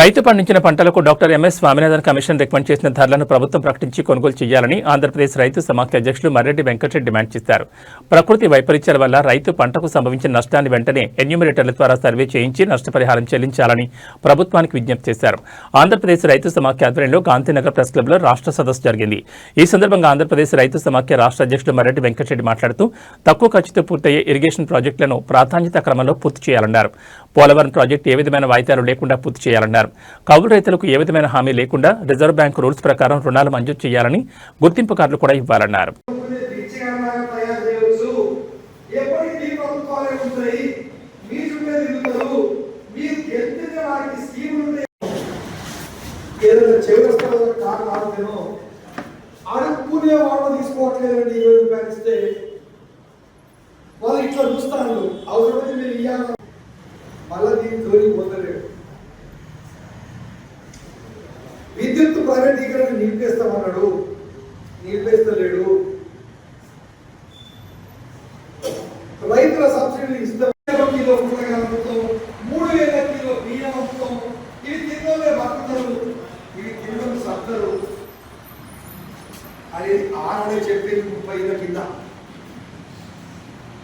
రైతు పండించిన పంటలకు doctor M S Swaminathan commission recommend చేసిన ధరలను ప్రభుత్వం ప్రకటించి కొనుగోలు చేయాలని ఆంధ్రప్రదేశ్ రైతు సమాఖ్య అధ్యక్షులు మర్రెడ్డి వెంకటరెడ్డి డిమాండ్ చేశారు. ప్రకృతి వైపరీత్యాల వల్ల రైతు పంటకు సంభవించిన నష్టాన్ని వెంటనే ఎన్యూమినేటర్ల ద్వారా సర్వే చేయించి నష్టపరిహారం చెల్లించాలని ప్రభుత్వానికి విజ్ఞప్తి చేశారు. ఆంధ్రప్రదేశ్ రైతు సమాఖ్య ఆధ్వర్యంలో గాంధీనగర్ ప్రెస్ క్లబ్లో రాష్ట్ర సదస్సు జరిగింది. ఈ సందర్భంగా ఆంధ్రప్రదేశ్ రైతు సమాఖ్య రాష్ట్ర అధ్యక్షులు మర్రెడ్డి వెంకటరెడ్డి మాట్లాడుతూ తక్కువ ఖర్చుతో పూర్తయ్యే ఇరిగేషన్ ప్రాజెక్టులను ప్రాధాన్యత క్రమంలో పూర్తి చేయాలన్నారు. పోలవరం ప్రాజెక్టు ఏ విధమైన వాయిదాలు లేకుండా పూర్తి చేయాలన్నారు. కౌలు రైతులకు ఏ విధమైన హామీ లేకుండా రిజర్వ్ బ్యాంక్ రూల్స్ ప్రకారం రుణాలు మంజూరు చేయాలని గుర్తింపు కార్డులు కూడా ఇవ్వాలన్నారు. ఏదైనా అడుక్కునే వాళ్ళు తీసుకోవట్లేదండి ఇస్తే వాళ్ళు ఇట్లా అవసరమైతే మీరు ఇవ్వాలి మళ్ళీ దీన్ని జోలికి పోతలేడు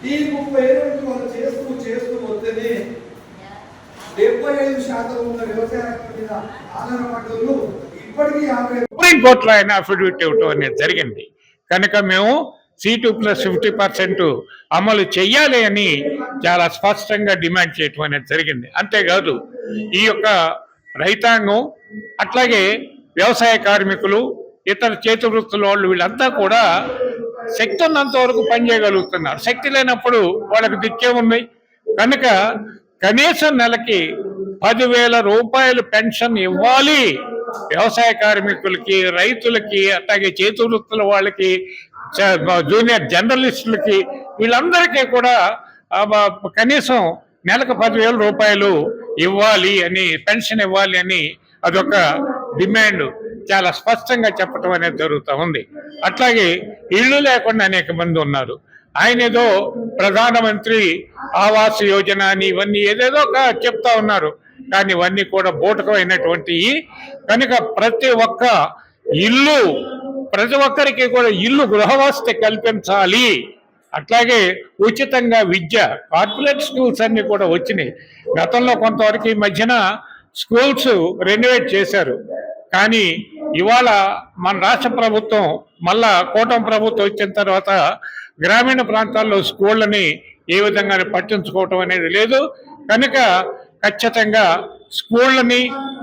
ఈ ముప్పై ఏళ్ళ మనం చేస్తూ చేస్తూ వస్తేనే డెబ్బై ఐదు శాతం ఉన్న వ్యవసాయ రంగం మీద ఆధారపడ్డోళ్ళు ఇప్పటికీ యాభై సుప్రీం ఆయన అఫిడవిట్ ఇవ్వటం అనేది జరిగింది. కనుక మేము C two plus fifty percent అమలు చెయ్యాలి అని చాలా స్పష్టంగా డిమాండ్ చేయటం అనేది జరిగింది. అంతేకాదు ఈ యొక్క రైతాంగం అట్లాగే వ్యవసాయ కార్మికులు ఇతర చేతి వృత్తుల వాళ్ళు వీళ్ళంతా కూడా శక్తి ఉన్నంత వరకు పనిచేయగలుగుతున్నారు శక్తి లేనప్పుడు వాళ్ళకి దిక్కే ఉంది. కనుక కనీసం నెలకి పదివేల రూపాయలు పెన్షన్ ఇవ్వాలి. వ్యవసాయ కార్మికులకి రైతులకి అట్లాగే చేతి వృత్తుల వాళ్ళకి జూనియర్ జర్నలిస్టులకి వీళ్ళందరికీ కూడా కనీసం నెలకు పదివేల రూపాయలు ఇవ్వాలి అని పెన్షన్ ఇవ్వాలి అని అదొక డిమాండ్. చాలా స్పష్టంగా చెప్పటం అనేది జరుగుతూ ఉంది. అట్లాగే ఇళ్ళు లేకుండా అనేక మంది ఉన్నారు. ఆయన ఏదో ప్రధానమంత్రి ఆవాస్ యోజన అని ఇవన్నీ ఏదేదో ఒక చెప్తా ఉన్నారు. కానీ ఇవన్నీ కూడా బూటకమైనటువంటి కనుక ప్రతి ఒక్క ఇల్లు ప్రతి ఒక్కరికి కూడా ఇల్లు గృహవసతి కల్పించాలి. అట్లాగే ఉచితంగా విద్య కార్పొరేట్ స్కూల్స్ అన్ని కూడా వచ్చినాయి. గతంలో కొంతవరకు ఈ మధ్యన స్కూల్స్ రెనోవేట్ చేశారు. కానీ ఇవాళ మన రాష్ట్ర ప్రభుత్వం మళ్ళా కూటమి ప్రభుత్వం వచ్చిన తర్వాత గ్రామీణ ప్రాంతాల్లో స్కూళ్ళని ఏ విధంగా పట్టించుకోవటం అనేది లేదు. కనుక ఖచ్చితంగా స్కూళ్ళని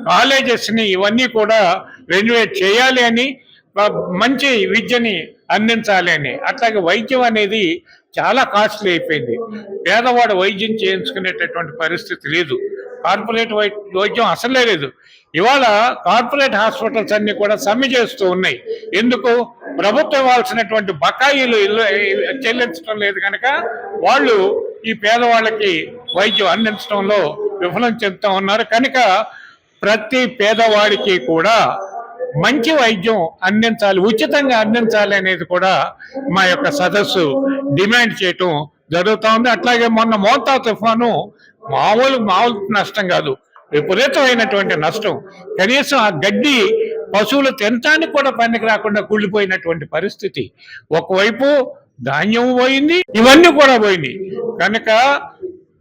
కాలేజెస్ని ఇవన్నీ కూడా రెన్యువేట్ చేయాలి అని మంచి విద్యని అందించాలి అని. అట్లాగే వైద్యం అనేది చాలా కాస్ట్లీ అయిపోయింది. పేదవాడు వైద్యం చేయించుకునేటటువంటి పరిస్థితి లేదు. కార్పొరేట్ వై- వైద్యం అసలే లేదు. ఇవాళ కార్పొరేట్ హాస్పిటల్స్ అన్ని కూడా సమ్మె చేస్తూ ఉన్నాయి. ఎందుకు? ప్రభుత్వం ఇవ్వాల్సినటువంటి బకాయిలు ఇల్లు- చెల్లించడం లేదు కనుక వాళ్ళు ఈ పేదవాళ్ళకి వైద్యం అందించడంలో విఫలం చెందుతూ ఉన్నారు. కనుక ప్రతి పేదవాడికి కూడా మంచి వైద్యం అందించాలి ఉచితంగా అందించాలి అనేది కూడా మా యొక్క సదస్సు డిమాండ్ చేయటం జరుగుతూ ఉంది. అట్లాగే మొన్న మోతా తుఫాను మామూలు మామూలు నష్టం కాదు. విపరీతమైనటువంటి నష్టం. కనీసం ఆ గడ్డి పశువులు తినటానికి కూడా పనికి రాకుండా కుళ్ళిపోయినటువంటి పరిస్థితి. ఒకవైపు ధాన్యం పోయింది ఇవన్నీ కూడా పోయినాయి కనుక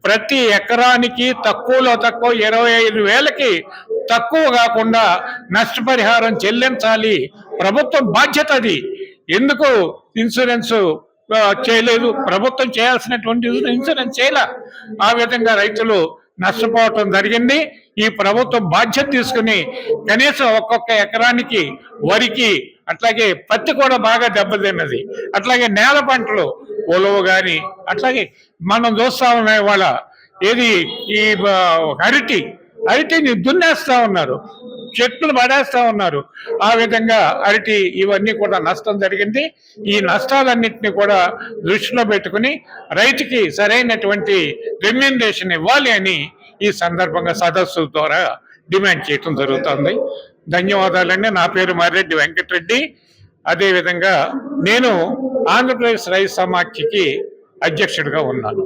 ప్రతి ఎకరానికి తక్కువలో తక్కువ ఇరవై ఐదు వేలకి తక్కువ కాకుండా నష్టపరిహారం చెల్లించాలి. ప్రభుత్వం బాధ్యత అది. ఎందుకు? ఇన్సూరెన్స్ చేయలేదు. ప్రభుత్వం చేయాల్సినటువంటి ఇన్సూరెన్స్ చేయలే. ఆ విధంగా రైతులు నష్టపోవటం జరిగింది. ఈ ప్రభుత్వం బాధ్యత తీసుకుని కనీసం ఒక్కొక్క ఎకరానికి వరికి అట్లాగే పత్తి కూడా బాగా దెబ్బతిన్నది. అట్లాగే నేల పంటలు ఉలవ కానీ అట్లాగే మనం చూస్తా ఉన్నాయి వాళ్ళ ఏది ఈ అరటి అరటిని దున్నేస్తా ఉన్నారు. చెట్లు పడేస్తా ఉన్నారు. ఆ విధంగా అరటి ఇవన్నీ కూడా నష్టం జరిగింది. ఈ నష్టాలన్నింటినీ కూడా దృష్టిలో పెట్టుకుని రైతుకి సరైనటువంటి రెమ్యూనరేషన్ ఇవ్వాలి అని ఈ సందర్భంగా సదస్సు ద్వారా డిమాండ్ చేయటం జరుగుతుంది. ధన్యవాదాలండి. నా పేరు మర్రెడ్డి వెంకటరెడ్డి. అదేవిధంగా నేను ఆంధ్రప్రదేశ్ రైతు సమాఖ్యకి అధ్యక్షుడిగా ఉన్నాను.